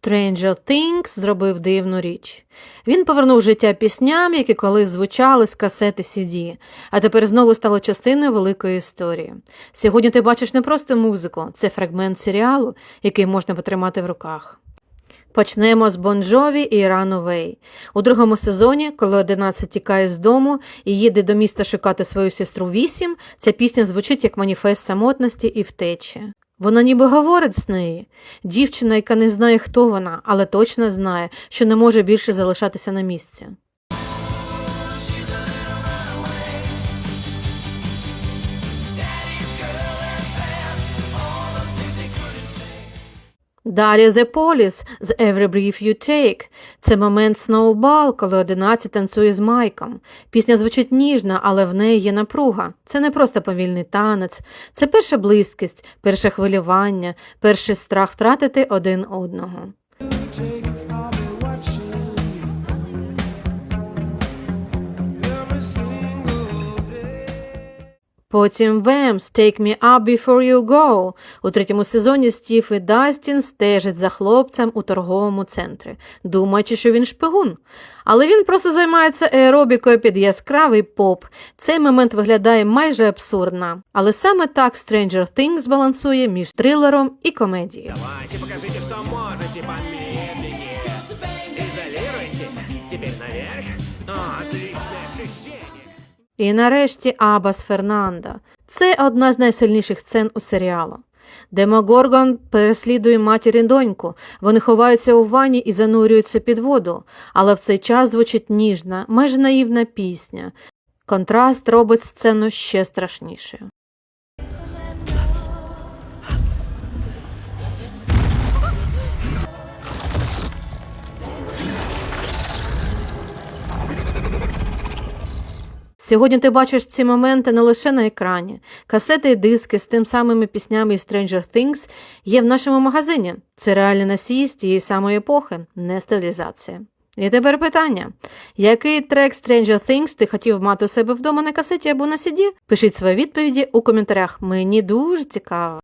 Stranger Things зробив дивну річ. Він повернув життя пісням, які колись звучали з касети CD, а тепер знову стало частиною великої історії. Сьогодні ти бачиш не просто музику, це фрагмент серіалу, який можна потримати в руках. Почнемо з Бонжові і Runaway. У другому сезоні, коли 11 тікає з дому і їде до міста шукати свою сестру 8, ця пісня звучить як маніфест самотності і втечі. Вона ніби говорить з неї. Дівчина, яка не знає, хто вона, але точно знає, що не може більше залишатися на місці. Далі The Police з Every Brief You Take. Це момент Snowball, коли 11 танцює з Майком. Пісня звучить ніжно, але в неї є напруга. Це не просто повільний танець, це перша близькість, перше хвилювання, перший страх втратити один одного. Потім Вемс Take Me Up Before You Go. У третьому сезоні Стів і Дастін стежать за хлопцем у торговому центрі, думаючи, що він шпигун. Але він просто займається аеробікою під яскравий поп. Цей момент виглядає майже абсурдно. Але саме так Stranger Things балансує між трилером і комедією. Давайте покажите, что можете помедленнее. І нарешті Абас Фернанда. Це одна з найсильніших сцен у серіалу. Демогоргон переслідує матір і доньку. Вони ховаються у ванні і занурюються під воду, але в цей час звучить ніжна, майже наївна пісня. Контраст робить сцену ще страшнішою. Сьогодні ти бачиш ці моменти не лише на екрані. Касети і диски з тим самими піснями із Stranger Things є в нашому магазині. Це реальний носій з тієї самої епохи, не стилізація. І тепер питання: який трек Stranger Things ти хотів мати у себе вдома на касеті або на CD? Пишіть свої відповіді у коментарях. Мені дуже цікаво.